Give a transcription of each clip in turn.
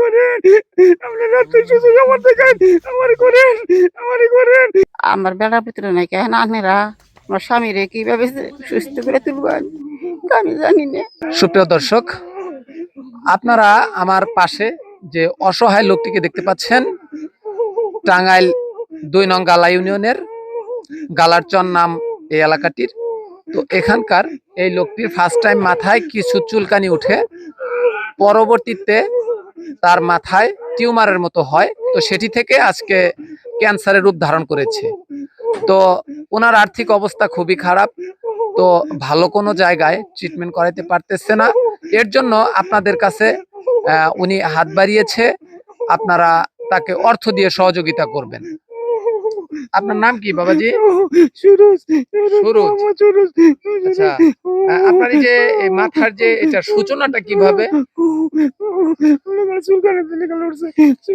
করেন। আপনার রাত্রে সুযোগ আমার দেখান। আমার করেন আমার করেন। আমার বেড়া ভিতরে নাই কেন আনেরা আমার স্বামীরে কীভাবে সুস্থ করে তুলবো আমি? আমি জানি না। সুপ্রিয় দর্শক আপনারা আমার পাশে যে অসহায় লোকটিকে দেখতে পাচ্ছেন টাঙ্গাইল দুই নং গালা ইউনিয়নের গালারচর নাম এই এলাকাটির। তো এখানকার এই লোকটির ফার্স্ট টাইম মাথায় কিছু চুলকানি উঠে পরবর্তীতে তার মাথায় টিউমারের মতো হয়, তো সেটি থেকে আজকে ক্যান্সারের রূপ ধারণ করেছে। তো ওনার আর্থিক অবস্থা খুবই খারাপ, তো ভালো কোনো জায়গায় ট্রিটমেন্ট করাইতে পারতেছে না। এর জন্য আপনাদের কাছে উনি হাত বাড়িয়েছে, আপনারা তাকে অর্থ দিয়ে সহযোগিতা করবেন। আপনার নাম কি বাবাজি? সুরজ সুরজ। আচ্ছা আপনার এই যে মাথার যে এটা সূচনাটা কীভাবে?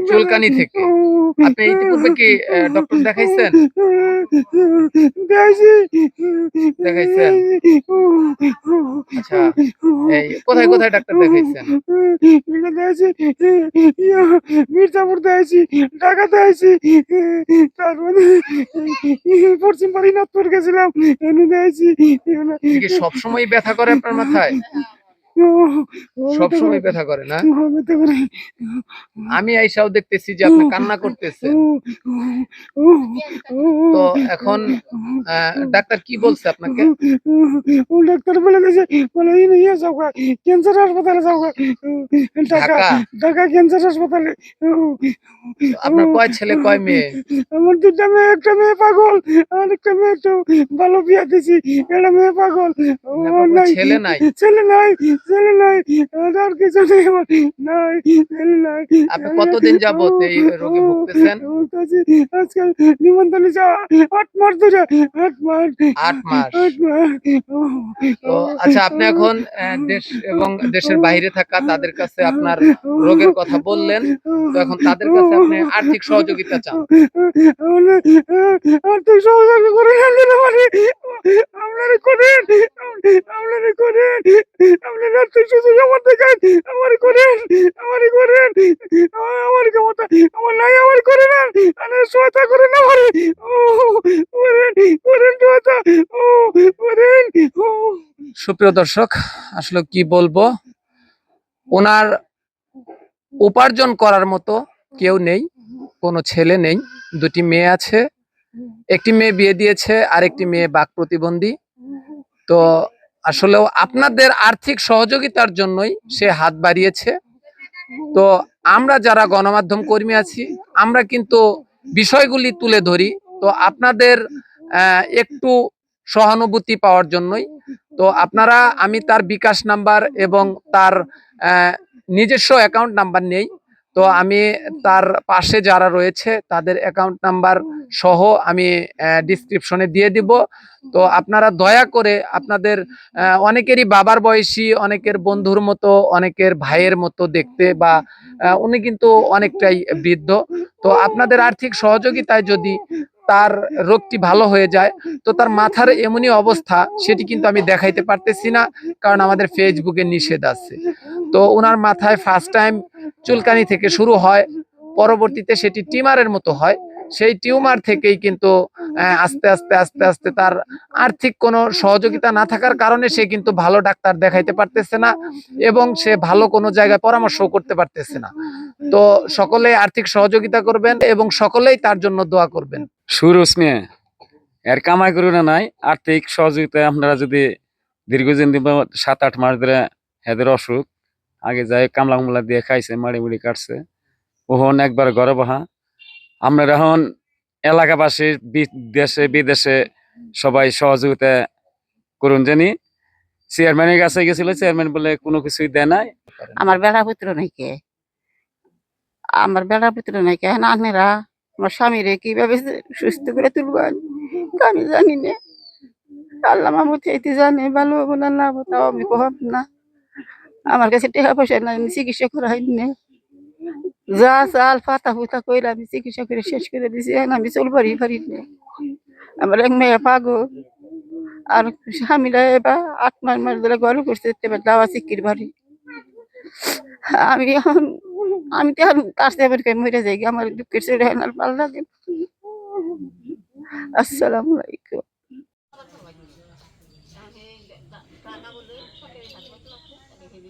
চুলকানি থেকে? আপনি ইতিপূর্বে কি ডক্টর দেখাইছেন? দেখাইছেন? আচ্ছা এই কোথায় কোথায় ডাক্তার দেখাইছেন? মির্জাপুর আছি ঢাকাতে আছি তারপরে পশ্চিম পারিনাথপুর গেছিলাম এনে সবসময় ব্যথা করে আপনার মাথায়? সবসময় ব্যথা করে না? আমি আইসাও দেখতেছি যে আপনি কান্না করতেছেন। তো এখন ডাক্তার কি বলছে আপনাকে? ও ডাক্তার বলে দিয়েছে বলে এই যাও ক্যান্সার হাসপাতালে যাও। ঢাকা ঢাকা? ক্যান্সার হাসপাতালে। আপনার কয় ছেলে কয় মেয়ে? আমার দুটা মেয়ে একটা মেয়ে পাগল আর একটা মেয়ে একটু ভালো বিয়া দিছি একটা মেয়ে পাগল। ছেলে নাই? ছেলে নাই ছেলে নাই আর আর কিছু নেই আমার নাই ছেলে নাই আপনি কতদিন যাবত এই রোগে ভুগতেছেন? ভুগতেছি আজকাল নিমন্ত্রণে আট মাস ধরে আট মাস আট মাস। আট মাস তো আচ্ছা আপনি এখন দেশ এবং দেশের বাইরে থাকা তাদের কাছে আপনার রোগের কথা বললেন তো এখন তাদের কাছে আপনি আর্থিক সহযোগিতা চান। আর্থিক সহযোগিতা করে আপনারা করেন আপনারা করেন। আপনার আর্থিক সুযোগ আমার দেখান, আমার করেন আমার করেন, আমার ক্ষমতা, আমার নাই, আমার করেন আপনারা সহায়তা করেন আমার। ও, করেন করেন সহায়তা, ও, করেন সুপ্রিয় দর্শক, আসলে কি বলব? ওনার উপার্জন করার মতো কেউ নেই, কোনো ছেলে নেই, দুটি মেয়ে আছে, একটি মেয়ে বিয়ে দিয়েছে আর একটি মেয়ে বাক প্রতিবন্ধী। তো আসলেও আপনাদের আর্থিক সহযোগিতার জন্যই সে হাত বাড়িয়েছে। তো আমরা যারা গণমাধ্যম কর্মী আছি, আমরা কিন্তু বিষয়গুলি তুলে ধরি। তো আপনাদের একটু সহানুভূতি পাওয়ার জন্যই। তো আপনারা, আমি তার বিকাশ নাম্বার এবং তার নিজস্ব অ্যাকাউন্ট নাম্বার নেই। তো আমি তার পাশে যারা রয়েছে, তাদের অ্যাকাউন্ট নাম্বার সহ আমি ডিসক্রিপশনে দিয়ে দিব। তো আপনারা দয়া করে আপনাদের অনেকেরই বাবার বয়সী, অনেকের বন্ধুর মতো, অনেকের ভাইয়ের মতো দেখতে বা উনি কিন্তু অনেকটাই বৃদ্ধ। তো আপনাদের আর্থিক সহযোগিতায় যদি তার রোগটি ভালো হয়ে যায়, তো তার মাথার এমনই অবস্থা, সেটি কিন্তু আমি দেখাইতে পারতেছি না, কারণ আমাদের ফেসবুকে নিষেধ আছে। তো ওনার মাথায় ফার্স্ট টাইম চুলকানি থেকে শুরু হয়। পরবর্তীতে সেটি টিমারের মতো হয়। সেই টিউমার থেকেই কিন্তু আস্তে আস্তে আস্তে আস্তে তার আর্থিক কোনো সহযোগিতা না থাকার কারণে সে কিন্তু ভালো ডাক্তার দেখাইতে পারতেছে না এবং সে ভালো কোনো জায়গায় পরামর্শ করতে পারতেছে না। তো সকলে আর্থিক সহযোগিতা করবেন এবং সকলেই তার জন্য দোয়া করবেন। সুরজ এর কামাই করু না নাই, আর্থিক সহযোগিতা আপনারা যদি দীর্ঘদিন সাত, আট মাস ধরে হেদের অসুখ আগে যাই কামলা কুমলা দিয়ে খাইছে, মাড়ি মুড়ি কাটছে। ওহন একবার ঘরে বহা। আমরা এখন এলাকাবাসী দেশে, বিদেশে সবাই সহযোগিতা করুন জানি। চেয়ারম্যানের কাছে গেছিল, চেয়ারম্যান বলে কোনো কিছুই দেয় নাই। আমার বেড়া ভিতরে নাই কে? আমার বেড়া ভিতরে নাই কেন আনেরা আমার স্বামীরে কীভাবে সুস্থ করে তুলবো আমি? জানি না। আল্লাহ মাহমুদ এইতে জানে, ভালো হব না আমি কহাম না। আমার কাছে টাকা পয়সা নাই, আমি চিকিৎসা করা হয়নি। যা চাল ফাতা ফুতা কইরা আমি চিকিৎসা করে শেষ করে দিছি আমি চলবারই পারি না আমার এক মেয়ে পাগল আর স্বামীরা এবার আট, নয় মাস ধরে ঘরে করছে, এবার দাওয়া চিকির বাড়ি আমি এখন, আমি তো এখন তার সেবার কে মরে যাই আমার দুঃখের ছেড়ে আর ভালো লাগে না। আসসালামু আলাইকুম